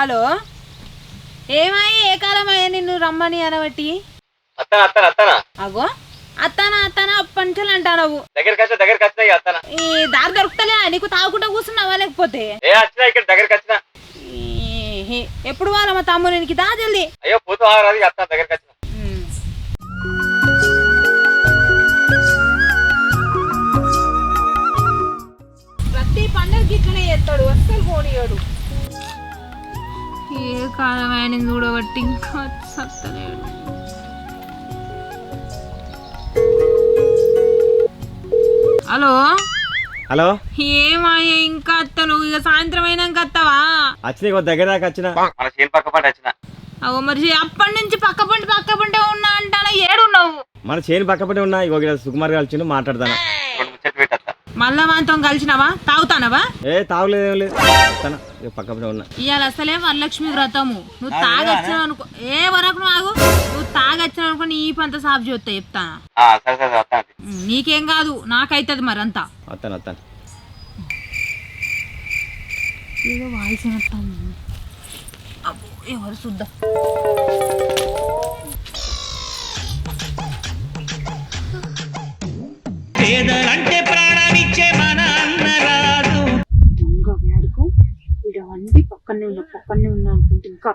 Hello. ఏమాయి ఏ కాలమయ్యా నిన్ను రమ్మని అనబట్టి? అగో అత్తానా అత్తానా పంచలు అంటావు దగ్గరికి వచ్చా దగ్గరికి వచ్చినా ఇక అత్తన? ఈ దారి దొరుకుతలే నీకు తాగుకుంటా కూర్చున్నావా లేకపోతే? ఏ వచ్చినా ఇక్కడ దగ్గరికి వచ్చిన. ఎప్పుడు వాళ్ళ మా తమ్ముడు నీకు దా జల్ది? అయ్యో పోతూ ఆగరాదు దగ్గరికి వచ్చిన. ప్రతి పండుగకి ఇట్లనే చేస్తాడు అస్సలు పోనీయాడు. ఏ కాలం ఆయన చూడబట్టి ఇంకా సత్తలేడు హలో? హలో? ఏమాయ ఇంకా అత్తలు ఇక సాయంత్రం అయినాక అత్తవా? వచ్చిన ఇగో దగ్గర దాకా వచ్చిన మన చేను పక్క పంట వచ్చిన అగో మరి అప్పటి నుంచి పక్క పంట పక్క పంట ఉన్నా అంటానా? ఏడున్నావు? మన చేను పక్కపడి ఉన్నా. ఇగో ఇక్కడ సుకుమార్ గారు వచ్చిండు మాట్లాడతాను. మళ్ళా మనతో కలిసినావా? తాగుతానవా? ఏ తాగలేదు లేదు. ఉన్నా. ఇవాళ అసలే వరలక్ష్మి వ్రతము. నువ్వు తాగొచ్చినావు అనుకో ఏ వరకు నువ్వు ఆగు. నువ్వు తాగొచ్చినావు అనుకో నీ పంత సాఫ్ చూస్తా చెప్తాను అత్తన నీకేం కాదు. నాకైతుంది మరి అంతా. వస్తాను వస్తాను. ఏదో వాయిస్ ఎవరు చూద్దాం. పేదలంటే వండి పక్కనే ఉన్నా పక్కనే ఉన్నా అనుకుంటే ఇంకా.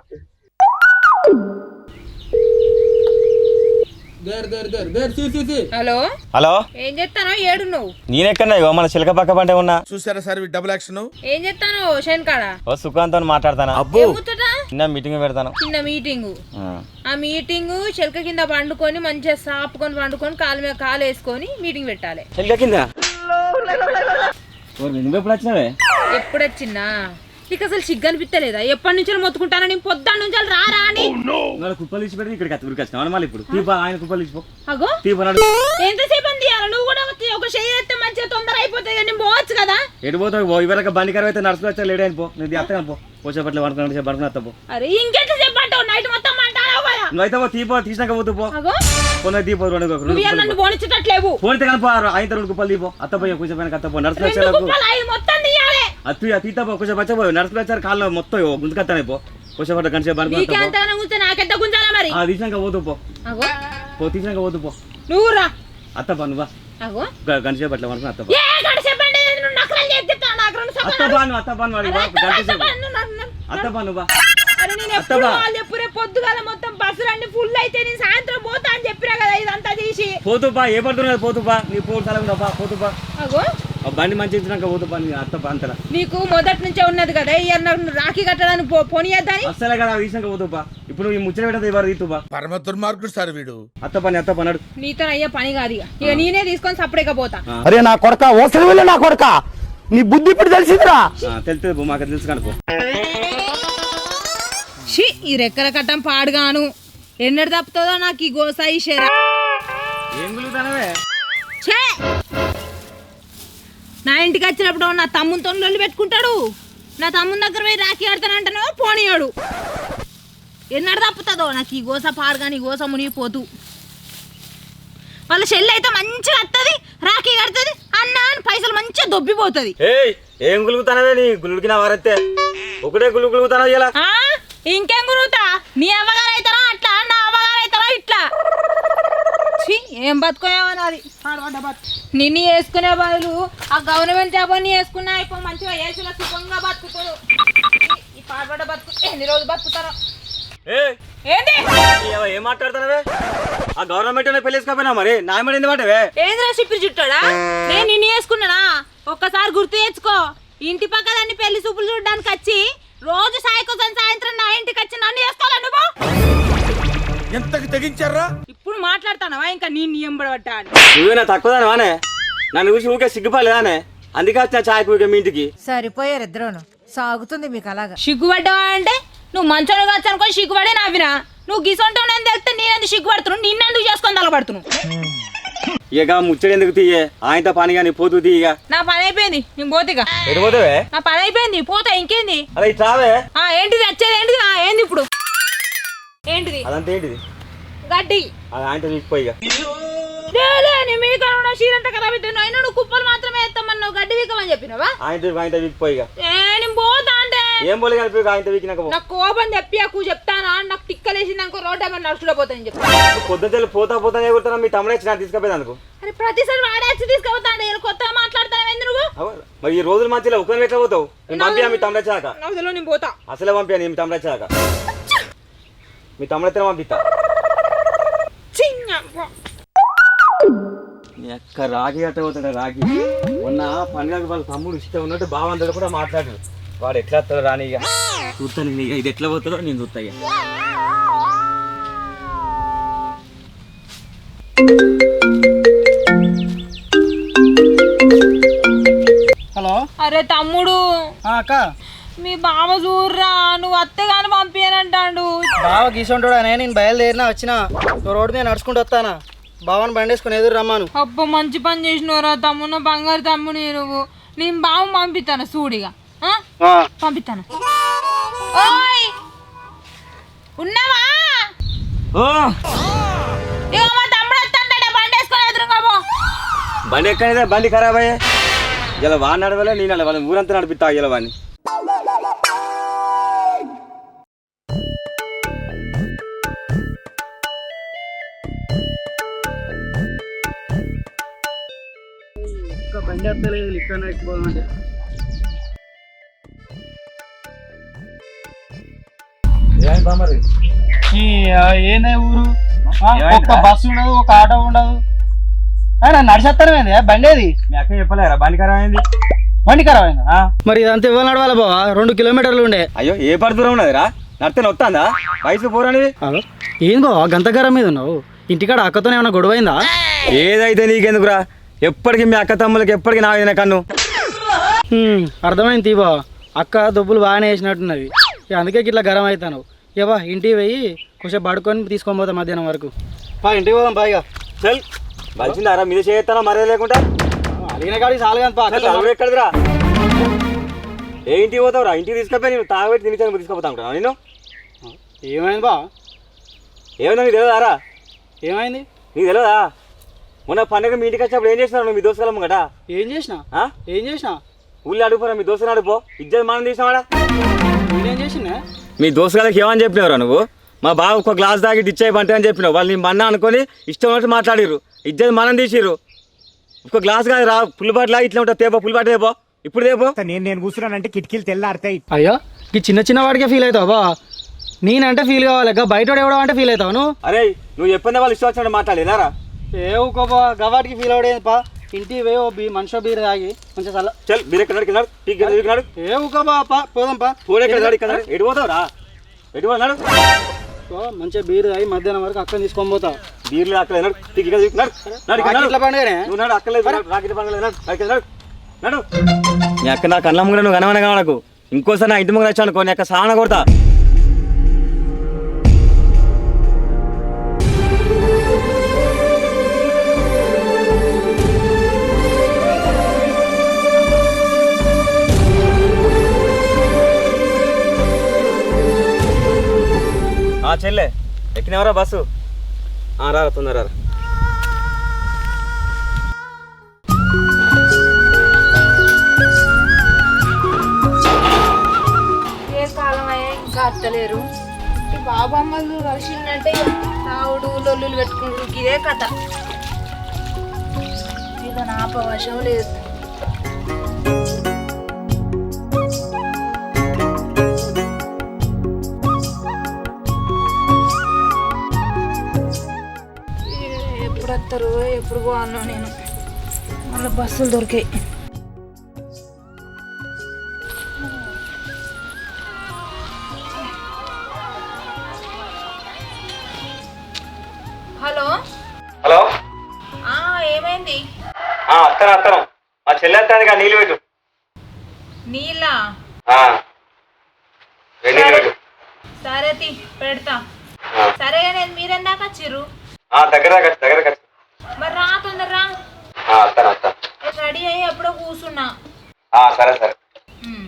హలో? హలో? ఏం చెప్తానో ఏడు నువ్వు. నేనెక్కన్నా ఇగో? మన చిలక పక్క పంటే ఉన్నా. చూసారా సార్ ఈ డబుల్ యాక్షన్ ఏం చెప్తాను శనికాడ ఓ సుఖాంతో మాట్లాడతాను? ఏముచ్చట? చిన్న మీటింగ్ పెడతాను. చిన్న మీటింగు. ఆ. ఆ మీటింగ్ చెలక కింద పండుకొని మంచిగా సాపుకొని పండుకొని కాలు మీద కాలు వేసుకొని మీటింగ్ పెట్టాలి. చిలక కింద? ఎప్పుడు వచ్చినావే ఎప్పుడు వచ్చిందా నీకు అసలు సిగ్గు అనిపిస్తలేదా ఎప్పటి నుంచో మొత్తుకుంటాను నేను పొద్దున్న నుంచి రారా అని? ఇవాళ కుప్పలు ఇచ్చి పెడితే ఇక్కడికి ఊరికి వచ్చినావు మళ్ళీ ఇప్పుడు. తీపా ఆయన కుప్పలు ఇచ్చిపో అగో. తీపా నడు. ఎంతసేపు అంది ఇయ్యాల? నువ్వు కూడా వచ్చి ఒక మంచిగా తొందర అయిపోతాయి కానీ నేను పోవచ్చు కదా? ఎటు పోతావు? పో ఇవరకు బండి కరవ అయితే నడుచుకు వచ్చా నేను అత్తగా పో. పోసేపట్లో పడుకుని వస్తా పో. అరే ఇంకెంత సేపు అంటావు నైట్ మొత్తం అంటావు కదా? నువ్వు అయితే పో తీపో తీసినాక పోతూ పో. అగో. దీపో రెండు నన్ను పోనిచ్చేటట్లేవు. ఫోన్ అయితే కనుపో ఆయన రెండు కుప్పలు దీపో అత్త పోయి కూర్చో పైన అత్త పో నడుచుకు మొత్తం అత్తు తీత పో కూర్చో పచ్చ పోయి నడుచుకు వచ్చారు కాళ్ళు మొత్తం గుంజుకత్తానే పో. కనిసే అంత కూర్చో నాకెంత గుంజాలా మరి? ఆ తీసినాక పోతూ పో. తీసినాక పోతూ పో. నువ్వు రా. అత్త పా నువ్వా అట్లా పడుకుని అత్త బా. పొద్దుగాల మొత్తం ఫుల్ అయితే నేను సాయంత్రం పోతా అని చెప్పినా కదా ఇదంతా తీసి పోతూ పా ఏ పడుతున్నది పోతూ పా. నీ పోటు తల పా పోతూ పా. అగో. ఆ బండి మంచి ఇచ్చినాక పోతూ పా నీ అత్త పా అంతలా నీకు మొదటి నుంచే ఉన్నది కదా ఇయ్యాల నాకు రాఖీ కట్టడానికి పో పోనీయద్దని? అస్సలే కదా తీసినాక పోతూ పా. ఇప్పుడు ఈ ముచ్చట పెట్టదు ఇవ్వరు తీతూ పా. పరమ దుర్మార్గుడు సార్ వీడు. అత్త పని అత్త పన్నాడు నీతో అయ్యే పని కాదు ఇక. నేనే తీసుకొని సపరేట్గా పోతా అరే నా కొడక ఓసలి వెళ్ళి నా కొడక. నీ బుద్ధి ఇప్పుడు తెలిసిందిరా. తెలుస్తుంది మాకు తెలుసు కనుకో షీ ఈ రెక్కల కట్టం పాడుగాను. ఎన్నడు తప్పుతుందో నాకు ఈ గోసాయి షేరా నా ఇంటికి వచ్చినప్పుడు నా తమ్మునితో లొల్లి పెట్టుకుంటాడు. నా తమ్ముని దగ్గర పోయి రాఖీ ఆడతానంటానో పోనీయాడు. ఎన్నడు తప్పుతుందో? నాకు ఈ గోస పాడుగాని గోస మునిగిపోతూ వాళ్ళ చెల్లి అయితే మంచిగా వస్తుంది రాఖీ కడుతుంది అన్న అని పైసలు మంచిగా దొబ్బిపోతుంది. ఏం గులుగుతానవే నీ గులుగుకిన వారైతే ఒకటే గులు గులుగుతానో ఇలా. ఆ? ఇంకేం గురువుతా నీ అవ్వగారు అవుతారా అట్లా నా అవ్వగారు అవుతారా ఇట్లా ఛీ, ఏం బతుకోయావని అది నిన్ను వేసుకునే బదులు ఆ గవర్నమెంట్ జాబ్ అన్ని వేసుకున్నా అయిపో మంచిగా ఏసీలో సుఖంగా బతుకుతాడు. ఈ- పాడబడ్డ బతుకు ఎన్ని రోజులు బతుకుతారో? ఏయ్ ఏంది? ఏవ- ఏం మాట్లాడుతున్నావే? ఆ గవర్నమెంట్ మరి? నా మీద ఎందుకు పడ్డవే? ఏంద్రా చిప్పి చుట్టాడా నేను నిన్ను వేసుకున్నానా ఒక్కసారి గుర్తు తెచ్చుకో ఇంటి పక్క దాన్ని పెళ్ళి చూపులు చూడడానికి వచ్చి రోజు సాయి కోసం సాయంత్రం నా ఇంటికి వచ్చి నన్ను వేసుకోవాలా నువ్వు? ఎంతకి తెగించారా? ఇప్పుడు మాట్లాడతానవా ఇంకా నీ నియం పడబట్టా నువ్వేనా తక్కువదానే వానే నన్ను చూసి ఊకే సిగ్గుపడలేదానే అందుకే వచ్చిన ఛాయ్ ఊకే మీ ఇంటికి. సరిపోయారు ఇద్దరును. సాగుతుంది మీకు అలాగా. సిగ్గుపడ్డావా అంటే? నువ్వు మంచోడు కావచ్చు అనుకొని సిగ్గుపడే నవ్వినా. నువ్వు గిసొంటావు నేను తెలిస్తే నేనెందుకు సిగ్గుపడుతున్నావు నిన్నెందుకు చేసుకొని తలపడుతున్నావు? ఇక ముచ్చడి ఎందుకు తీయే? ఆయనతో పని కానీ పోతూ తీయగా నా పని అయిపోయింది. నేను పోతేగా ఎటు పోతావే? నా పని అయిపోయింది. పోతా ఇంకేంది? అలా ఇట్లావే ఆ ఏంటిది? వచ్చేది ఏంటిది? ఆ, ఏంది ఇప్పుడు? ఏంటిది? అదంతా ఏంటిది? గడ్డి. అది ఆయనతో చీరంతా ఖరాబ్ అవుతుంది అయినా నువ్వు కుప్పలు మాత్రమే ఎత్తామని నువ్వు గడ్డి వీకమని చెప్పినావా? ఆయనతో నేను పోతా అంటే. ఏం పోలే కలిపి ఆయన వీకినాక పో. నాకు కోపం తెప్పియకు చెప్తానా? నాకు తిక్కలేసింది అనుకో రోడ్ పొద్దున తెల్లి పోతా పోతా మీ తమ్ముడే తీసుకపోయింది అందుకు అరే ప్రతిసారి వాడే వచ్చి తీసుకుపోతాడు నేను కొత్తగా మాట్లాడతాను ఎందుకు నువ్వు? అవును. మరి ఈ రోజులు మంచిగా ఒకరిని ఎట్లా పోతావు? నేను పంపియా మీ తమ్ముడు వచ్చాక? నాకు తెలియదు నేను పోతా. అసలే పంపియా మీ తమ్ముడు వచ్చాక? మీ తమ్ముడు అయితే పంపిస్తా నీ అక్క రాగి అట్ట పోతాడు రాగి? మొన్న పండుగ వాళ్ళ తమ్ముడు ఇష్టం ఉన్నట్టు బావంతడు కూడా మాట్లాడాడు వాడు ఎట్లా వస్తాడు రాని ఇక. చూస్తాను నేను ఇక. ఇది ఎట్లా పోతాడో నేను చూస్తా ఇక. హలో? అరే తమ్ముడు. అక్క. మీ బావ చూర్రా నువ్వు అత్తే కానీ పంపించనంటాడు బావ గీసుంటాడు అనే నేను బయలుదేరినా వచ్చిన నువ్వు రోడ్డు మీద నడుచుకుంటూ వస్తానా? బావని బండి వేసుకుని ఎదురు రమ్మాను. అబ్బ మంచి పని చేసినవరా తమ్ముడు బంగారు తమ్ముడు నువ్వు. నేను బావ పంపిస్తాను సూడిగా? పంపిస్తాను. ఓయ్! ఉన్నావా? ఓ. ఇగో మా తమ్ముడు వస్తాంటే బండి వేసుకొని ఎదురుగా పో. బండి ఎక్కడైతే బండి ఖరాబ్ అయ్యే. ఇలా వాడిని నడవలే నేను నడవాలి ఊరంతా నడిపిస్తా ఇలా వాడిని. వస్తలేదు ఇక్కడ ఎక్కిపోదామంటే ఏందే ఊరు? ఒక్క బస్సు ఉండదు ఒక ఆటో ఉండదు. నడిచేస్తానేది బండి ఏది? మీ అక్క చెప్పలేరా బండి ఖరాబ్ అయింది బండి ఖరాబ్ అయిందా మరి ఇదంతా ఇవ్వాలి నడవాలి బావా? రెండు కిలోమీటర్లు ఉండే. అయ్యో ఏ పడి దూరం ఉన్నదిరా నడితే వస్తుందా వయసు పోరానివి హలో ఏం బావా? గంతగారం మీద ఉన్నావు. ఇంటికాడ అక్కతో ఏమైనా గొడవ అయిందా ఏదైతే నీకెందుకురా? ఎప్పటికీ మీ అక్క తమ్ములకి ఎప్పటికీ నా మీద కన్ను? అర్థమైంది తీబా. అక్క దుబ్బులు బాగానే వేసినట్టున్నది. ఇక అందుకే ఇట్లా గరం అవుతాను ఇవా ఇంటికి పోయి కొంచెం పడుకొని తీసుకొని పోతాం మధ్యాహ్నం వరకు. పా ఇంటికి పోదాం బాగా చల్. బలిసిందారా మీద చేస్తానా మరే లేకుండా అడిగిన కాడికి చాలు ఎక్కడిదిరా? ఏ ఇంటికి పోతావురా? ఇంటికి తీసుకపోయి నేను తాగబెట్టి తినిచాను తీసుకుపోతా ఉంటాను నేను ఏమైంది బా? ఏమైనా నీకు తెలియదారా ఏమైంది? నీకు తెలియదా మొన్న పండుగ మీ ఇంటికి వచ్చినప్పుడు ఏం చేసినావు నువ్వు మీ దోస్తులం కదా ఏం చేసినా? ఏం చేసినా? ఊళ్ళో అడుగుపోరా మీ దోస్తుని అడుగుపో ఇజ్జత్ మనం తీసినావాడా? నేనేం చేసినా మీ దోస్తుగాలకి ఏమని చెప్పినవరా నువ్వు? మా బావ ఒక గ్లాస్ తాగి డిచ్చాయి పంట అని చెప్పినావు. వాళ్ళు నీ మన్న అనుకొని ఇష్టం ఉన్నట్టు మాట్లాడిర్రు. ఇజ్జత్ మనం తీసిర్రు. ఒక గ్లాస్ కాదు రా పుల్ బాటిల్ ఇట్లా ఉంటుంది తేపో పుల్ బాటిల్ తేపో. ఇప్పుడు తేపో. నేను నేను కూర్చున్నానంటే కిటికీలు తెల్లారుతాయి అయ్యో ఈ చిన్న చిన్న వాడికే ఫీల్ అవుతావు బా. నేనంటే ఫీల్ కావాలి బయట ఎవడో అంటే ఫీల్ అవుతావు నువ్వు? అరే నువ్వు చెప్పిన వాళ్ళు ఇష్టం వచ్చినట్టు మాట్లాడేదారా? ఏ ఊకోబా గవాటికి ఫీల్ అవడేది పా. ఇంటికి పోయి ఓ బీ మనిషి బీర్ తాగి కొంచెం చల్ల. చల్ మీరు ఎక్కడ ఎదుగున్నాడు ఏ ఊకోబా పా పోదాం పా. పోడే ఎక్కడ ఇక్కడ ఎటు పోతావురా? ఎటు పోతున్నాడు మంచిగా బీర్ తాగి మధ్యాహ్నం వరకు అక్కడ తీసుకొని పోతా బీర్లు అక్కడ నడు? ఇట్లా పండుగనే? నువ్వు నాడు అక్కర్లేదు రాకెట్ పండుగ నడు అక్కడ నడు? నీ అక్క నా నువ్వు కనవనగా నాకు. ఇంకోసారి నా ఇంటి ముంగడ వచ్చాను అనుకో నీ అక్క సాన కొడతా. చెల్లె ఎక్కినవరా బస్సు? ఆ, రా తొందర రా ఏ కాలం అయ్యా ఇంకా అత్తలేరు. ఈ బాబమ్మలు కలిసిందంటే రావుడు లొల్లులు పెట్టుకుంటారు ఇదే కథ. ఇక నా అవసరం లేదు. ఎప్పుడు వస్తారు ఎప్పుడు పోవాలో నేను. మళ్ళీ బస్సులు దొరికాయి. హలో? హలో? ఆ ఏమైంది? అత్తను అత్తను. మా చెల్లె అత్తానికి ఆ నీళ్ళు పెట్టు. నీళ్ళు? సరే. పెడతా. సరే నేను మీరెందాక దగ్గర వచ్చి, దగ్గర వచ్చి. మరి రా తొందర రా ఆ, అత్తాను అత్తాను నేను రెడీ అయ్యి ఎప్పుడో కూర్చున్నా. సరే సరే. ఉమ్.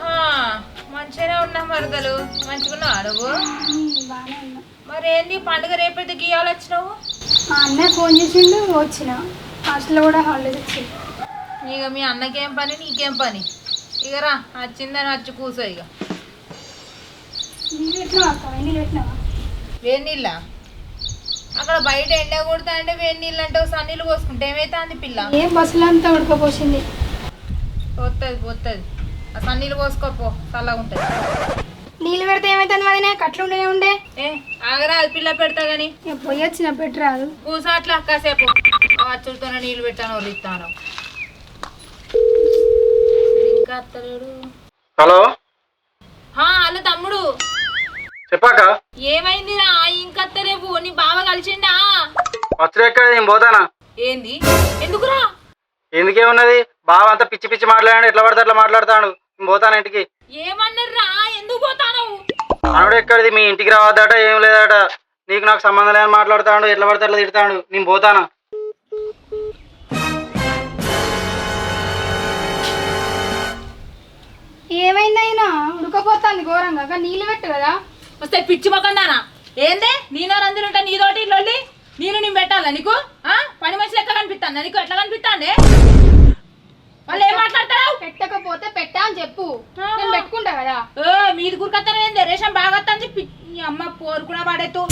హా, నువ్వు? బాగానే ఉన్నా. మరి ఏంది పండుగ రేపైతే గీయాలి వచ్చినావు మా అన్నయ్య ఫోన్ చేసిండు వచ్చిన. హాస్టల్లో కూడా హాలిడేస్ వచ్చింది ఇక మీ అన్నకేం పని నీకేం పని? ఇక రా వచ్చిందని వచ్చి కూర్చో ఇక. నీళ్ళు పెట్టినావా అక్క? నీళ్ళు పెట్టినావా? వేడి నీళ్ళ? అక్కడ బయట ఎండ కొడతా అంటే వేడి నీళ్ళు అంటే సన్నీళ్ళు పోసుకుంటే ఏమైతుంది పిల్ల? ఏం బస్సులో అంతా ఉడకపోసింది. పోతుంది పోతుంది ఆ సన్నీళ్ళు పోసుకోపో చల్లగా ఉంటుంది. నీళ్ళు పెడితే ఏమైతుంది వదినే కట్లు ఉండే ఉండే? ఏ ఆగరా అది పిల్ల పెడతా గాని. ఇక పోయి వచ్చిన పెట్టరాదు కూసో అట్లా కాసేపు. అచ్చుడితోనే నీళ్ళు పెట్టాను వదిలిస్తాను ఇంకా అత్తలేడు. హలో? హా, హలో తమ్ముడు. చెప్పాక? ఏమైందిరా ఇంకా అత్తలేవు. నీ బావ కలిసిండా? వచ్చేక్క నేను పోతానా? ఏంది? ఎందుకురా ఎందుకేమున్నది? బావ అంతా పిచ్చి పిచ్చి మాట్లాడాడు. ఎట్లా పడితే అట్లా మాట్లాడతాడు. పోతాను ఇంటికి? ఏమన్నారా ఎందుకు పోతాను. మనోడు ఎక్కడిది? మీ ఇంటికి రావద్దట ఏం లేదట. నీకు నాకు సంబంధం లేదని మాట్లాడతాడు ఎట్లా పడితే అట్లా తిడతాడు. నేను పోతానా? ఏమైంది అయినా? ఉడకపోతుంది ఘోరంగా. నీళ్ళు పెట్టు కదా. వస్తే పిచ్చి మొకందానా ఏందే? నీనో రంజులుంటే నీతోటి లొల్లి నేను నేను పెట్టాలా నీకు? ఆ? పని మనిషి లెక్క కనిపిస్తాను నీకు ఎట్లా కనిపిస్తాండే వాళ్ళు ఏం మాట్లాడతారు? పెట్టకపోతే పెట్టా అని చెప్పు. నేను పెట్టుకుంటా కదా. ఏ మీది గురికత్తాను రేషన్ బాగా చెప్పి నీ అమ్మ పోరు కూడా పడేతు?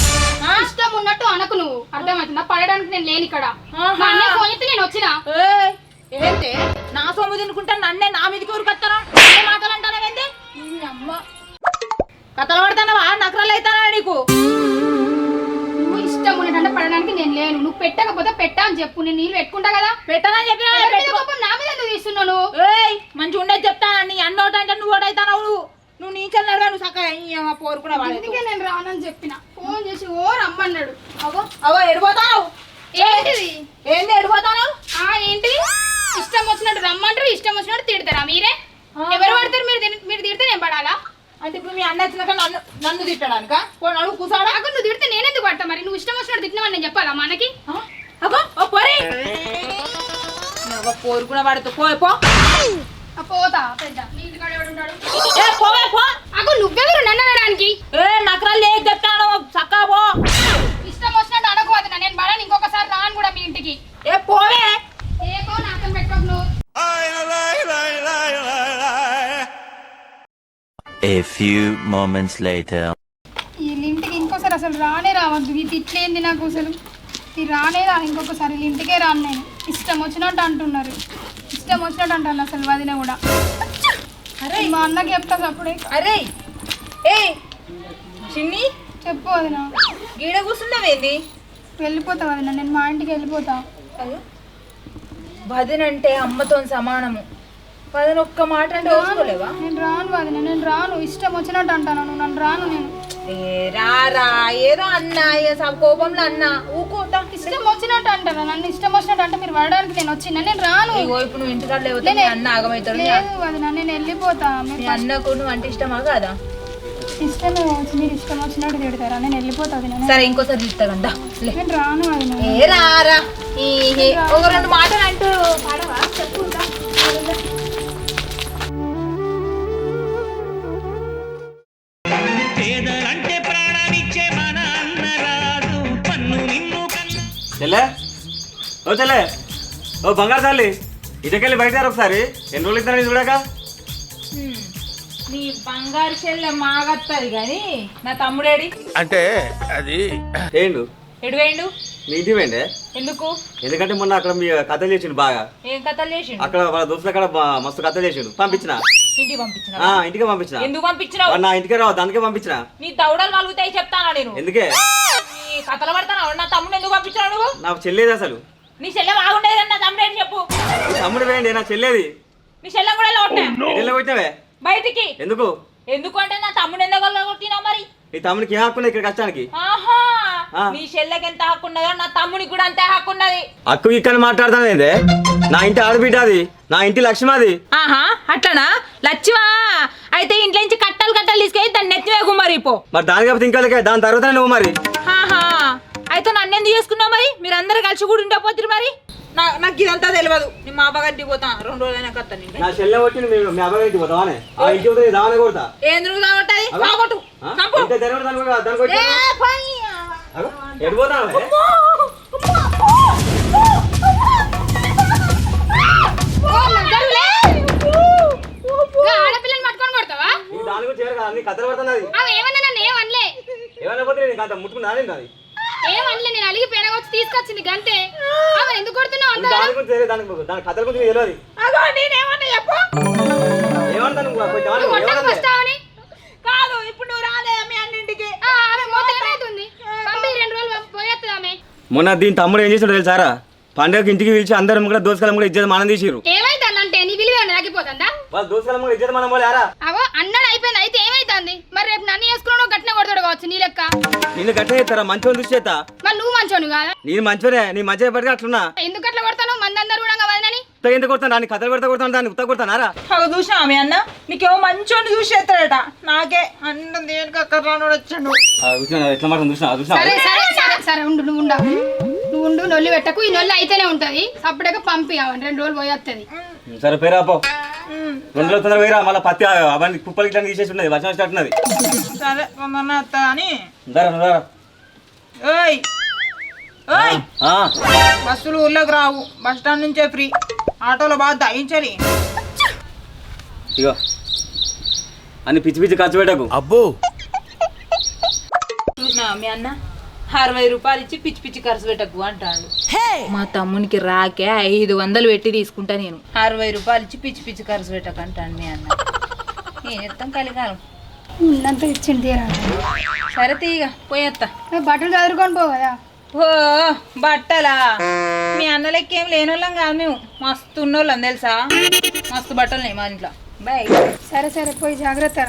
ఇష్టం ఉన్నట్టు అనకు నువ్వు. అర్థమవుతుందా? పడడానికి నేను లేని ఇక్కడ. ఆహా. మా అన్నయ్య ఫోన్ చేస్తే నేను వచ్చిన. ఏయ్, ఏంటి? నా సొమ్ము తినుకుంటా నన్నే నా మీదకి ఊరుకొస్తాను ఏ మాటలు అంటానవేంటి? నీ అమ్మ. కథలు పడతానవా? నకరాలు అవుతానా నీకు? ఇష్టం ఉన్నట్టు పడడానికి నేను లేను. నువ్వు పెట్టకపోతే పెట్టా అని చెప్పు. నేను నీళ్ళు పెట్టుకుంటా కదా. పెట్టనని చెప్పినా కోపం నా మీద నువ్వు? ఏయ్ మంచి ఉండేది చెప్తాను నీ అన్న ఒకటి అంటే నువ్వు ఒకటి అవుతావు నువ్వు నువ్వు నడవా నువ్వు అమ్మ పోరు కూడా వాడేది అందుకే నేను రానని చెప్పిన. ఫోన్ చేసి ఓ రమ్మన్నాడు. అవో అవో ఎడిపోతావు ఏంటిది? ఏంది ఎడిపోతావు ఆ ఏంటిది ఇష్టం వచ్చినట్టు రమ్మంటారు ఇష్టం వచ్చినట్టు తిడతారా మీరే? ఎవరు పడతారు? మీరు తిని- మీరు తిడితే నేను పడాలా? అంటే ఇప్పుడు మీ అన్న వచ్చినాక నన్ను నన్ను తిట్టడానిక? అడుగు కూసాడా? అక్కడ నువ్వు తిడితే నేను ఎందుకు పడతా మరి? నువ్వు ఇష్టం వచ్చినట్టు తిట్టినామని నేను చెప్పాలా మనకి అగో ఓ పోరి. పోరు కూడా పడుతూ. పోయి పో. ఆ పోతా పెద్ద. నీ ఇంటికాడ ఎవడు ఉంటాడు? ఏ పోవే పో అగో నువ్వెవరు నన్ను అనడానికి? ఏ నకరాలు లేక చెప్తాను చక్కగా పో. ఇష్టం వచ్చినట్టు అనుకోవద్దు నేను పడాను ఇంకొకసారి రాను కూడా మీ ఇంటికి. ఏ పోవే. ఏకో నాకం పెట్టుకోకు నువ్వు. A few moments later. వీళ్ళ ఇంటికి ఇంకోసారి అసలు రానే రావద్దు. ఈ తిట్లేంది నాకు అసలు? ఇది రానే రాను ఇంకొకసారి వీళ్ళ ఇంటికే రాను నేను. ఇష్టం వచ్చినట్టు అంటున్నారు. ఇష్టం వచ్చినట్టు అంటాను అసలు వదిన కూడా. అరే. మా అన్నకి చెప్తా అప్పుడే అరే. ఏ చిన్ని. చెప్పు వదిన. గీడ కూర్చున్నావేంది వెళ్ళిపోతా వదిన నేను మా ఇంటికి వెళ్ళిపోతా. వదినంటే అమ్మతో సమానము. వదిన ఒక్క మాట అంటే ఓసుకోలేవా? నేను రాను వదిన నేను రాను. ఇష్టం వచ్చినట్టు అంటాను నువ్వు నన్ను రాను నేను. ఏ రారా ఏదో అన్నా ఏ స- కోపంలో అన్నా ఊకోతా ఇష్టం వచ్చినట్టు అంటారా. నన్ను ఇష్టం వచ్చినట్టు అంటే మీరు పడడానికి నేను వచ్చిన నేను రాను. ఇగో ఇప్పుడు నువ్వు ఇంటికాడ లేకపోతే మీ అన్న ఆగమవుతాడు లేదు వదిన నేను వెళ్ళిపోతా. మీ అన్నకు నువ్వు అంటే ఇష్టమా కాదా? ఇష్టమే వచ్చి మీరు ఇష్టం వచ్చినట్టు తిడతారా? నేను వెళ్ళిపోతా వదిన సరే ఇంకోసారి లే. నేను రాను వదిన ఏ ఈ ఒక రెండు మాటలు అంటూ పాడవా? చెప్పుకుంటా. ఓ చెల్లె ఓ బంగారు తల్లి ఇటకెళ్ళి బయట ఒకసారి. ఎన్ని రోజులు ఇద్దరు చూడాక. నీ బంగారు చెల్లె మాగత్తది కానీ నా తమ్ముడేడి అంటే అది ఏండు? ఎడువేండు పోయిండే ఎందుకు? ఎందుకంటే మొన్న అక్కడ మీ కథలు చేసిండు బాగా. ఏం కథలు చేసిండు? అక్కడ వాళ్ళ దోస్తులు అక్కడ మస్తు కథలు చేసిండు. పంపించిన? ఇంటికి పంపించిన. ఆ, ఇంటికే పంపించిన. ఎందుకు పంపించినావు? నా ఇంటికే రావు దానికే పంపించిన. నీ దౌడలు మలుగుతాయి చెప్తానా నేను? ఎందుకే? నీ కథలు పడతాను? నా తమ్ముడు ఎందుకు పంపించినావు నువ్వు? నాకు చెల్లేది అసలు నీ చెల్లె బాగుండేది కానీ నా తమ్ముడేంటి చెప్పు? తమ్ముడు వేయండి నా చెల్లేది. నీ చెల్లె కూడా లోటే ఎన్నెల్లో కొట్టినవే? బయటికి. ఎందుకు? ఎందుకు అంటే నా తమ్ముడు ఎందుకు కొట్టినావు మరి? నీ తమ్ముడికి ఏం హక్కు ఇక్కడ కష్టానికి ఆహా. నీ చెల్లెకి ఎంత హక్కు ఉన్నదో నా తమ్ముడికి కూడా అంతే హక్కు ఉన్నది. అక్కు ఇక్కడ మాట్లాడతాను ఏందే? నా ఇంటి ఆడబిడ్డ అది నా ఇంటి లక్ష్మి అది. ఆహా అట్లనా? లచ్చివా? అయితే ఇంట్లో నుంచి కట్టలు కట్టలు తీసుకెళ్ళి దాన్ని నెత్తివే కుమ్మరి పో మరి దాని కాకపోతే ఇంకోలకే దాని తర్వాత నువ్వు మరి. ఆహా అయితే నన్ను ఎందుకు చేసుకున్నావు మరి? మీరు అందరు కలిసి కూడా ఉండే పోతురు మరి? నా నాకు ఇదంతా తెలియదు. నీ మా అబ్బగారికి పోతా రెండు రోజులైనా కత్తాను ఇంకా నా చెల్లె కొట్టింది మీ మీ అబ్బాయి ఇంటికి పోతావానే ఆ ఇంటికి పోతే కొడతా. ఏంది నువ్వు కాబట్టది అగో. కాకొట్టు ఆ? చంపు. ఇంత కూడా-. ఏ, పోయి. అగో, ఎటు పోతావు? ఓ, నగ్గరులే. గా ఆడపిల్లని పట్టుకొని కొడతావా? నీకు దాని గురించి కదా నీ కథలు పడుతున్నది. ఏమన్నా నన్ను ఏమనలే ఏమన్నా పోతే నీకు అంత ముట్టుకున్నా నేను అది? ఏమనలే నేను అలిగి పెనగొచ్చి తీసుకొచ్చింది గంతే. ఆమె ఎందుకు కొడుతున్నావు అంత దాని గురించి తెలియదు దానికి దాని కథల గురించి తెలియదు అగో చెప్పు? నువ్వు? కొంచెం అను, కొట్టకు ఏమన్నది? వస్తావని కాదు ఇప్పుడు నువ్వు రాలేదా మీ అన్నింటికి ఆ, ఆమె మూత ఏమైతుంది పంపి రెండు రోజులు పోయేస్తుంది ఆమె మొన్న దీని తమ్ముడు ఏం చేసాడు తెలుసారా? పండుగకి ఇంటికి పిలిచి అందరం కూడా దోసకాలం కూడా ఇచ్చేది మనం తీసిరు ఏమైతుందంటే నీ విలువ ఏమన్నా తగ్గిపోతుందా వాళ్ళు దోసకాలం కూడా ఇచ్చేది మనం అవో అన్నాడు అయిపోయింది. అయితే ఏమైతుంది? మరి రేపు నన్ను వేసుకున్నాడు గట్టిన కొడతాడు కావచ్చు నీ లెక్క? నిన్ను చేస్తారా? చూసి చేస్తా. మరి నువ్వు మంచోను కాదా? నేను మంచివనే నీ మంచిగా పడితే అట్లున్నా. ఎందుకు అట్లా కొడతాను కూడా వదనని ఉత్త ఎంత కొడతాను? దాన్ని కథలు పెడతా కొడతాను దాన్ని ఉత్త కొడతానారా? అగో చూసినా మీ అన్న? నీకేమో మంచోని చూసి చేస్తాడట. నాకే అన్న దేనికి అక్కడ రానోడు వచ్చాడు చూసినా ఎట్లా మాట చూసినా చూసినా సరే ఉండు నువ్వు ఉండు నువ్వు ఉండు నొల్లి పెట్టకు. ఈ నొల్లి అయితేనే ఉంటది. అప్పుడే పంపి అవన్నీ రెండు రోజులు పోయేస్తుంది సరే పేరా పో. రెండు రోజుల తొందర వేరా మళ్ళీ పత్తి అవన్నీ కుప్పలు ఇట్లా తీసేసి ఉన్నది. వర్షం ఉన్నది సరే తొందరనే వస్తా అని. ఓయ్. ఓయ్. బస్సులు ఊర్లోకి రావు. బస్ స్టాండ్ నుంచే ఫ్రీ. ఆటోలో బాగా దయించరి ఇగో. అన్ని పిచ్చి పిచ్చి ఖర్చు పెట్టకు. అబ్బో. చూసినా మీ అన్న? అరవై రూపాయలు ఇచ్చి పిచ్చి పిచ్చి ఖర్చు పెట్టకు అంటాడు. మా తమ్మునికి రాకే ఐదు వందలు పెట్టి తీసుకుంటా నేను. అరవై రూపాయలు ఇచ్చి పిచ్చి పిచ్చి ఖర్చు పెట్టకు అంటాడు మీ అన్న. ఏం చెప్తాం కలికాలం ఉన్నంత ఇచ్చింది తీరా సరే తీగ పోయేత్తా బట్టలు చదువుకొని పో కదా. ఓ బట్టలా? మీ అన్న లెక్క ఏం లేనోళ్ళం కాదు మేము. మస్తు ఉన్నోళ్ళం తెలుసా? మస్తు బట్టలు మా ఇంట్లో. బాయ్ సరే సరే పోయి జాగ్రత్త